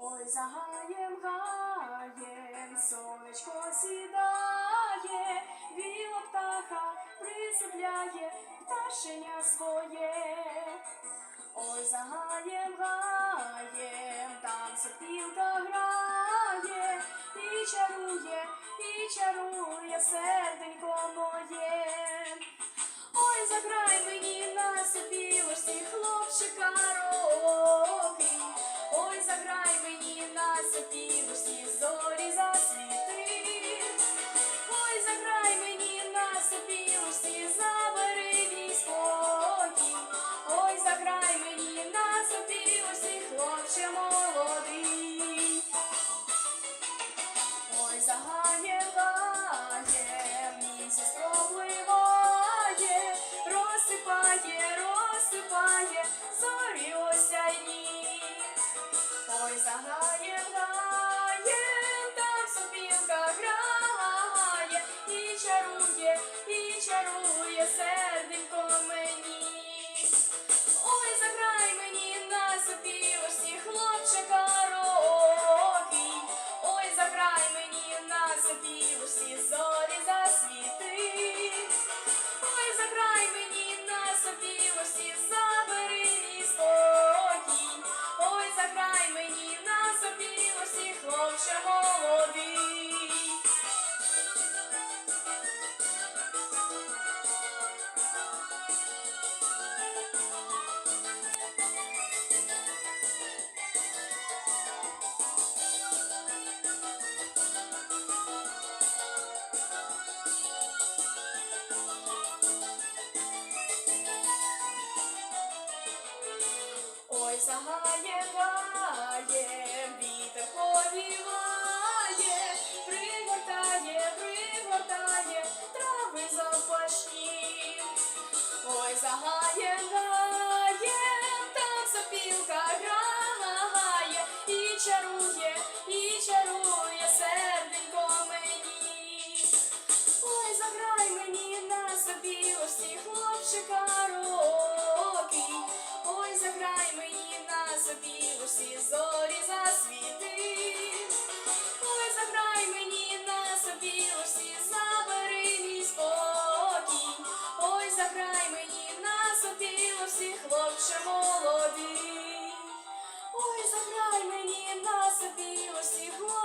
Ой, за гаєм, гаєм, сонечко сідає, біла птаха присипляє пташеня своє. Ой, за гаєм, гаєм, там сопілка грає, і чарує, Ой, загає, грає, так сопілка грає, і чарує, і чарує серденько мені. Ой, заграй мені на сопілочці, хлопчика Ой, загає, гає, вітер повіває, пригортає, пригортає, трави запашні. Ой, загає, гає, там сопілка грає, і чарує, і чарує серденько мені. Ой, заграй мені на собі усі хлопчика роки. Ой, заграй мені на собі усі зорі засвіти. Ой, заграй мені на собі усі забери мій спокій. Ой, заграй мені на собі усі хлопче молодий. Ой, заграй мені на собі усі хлопчика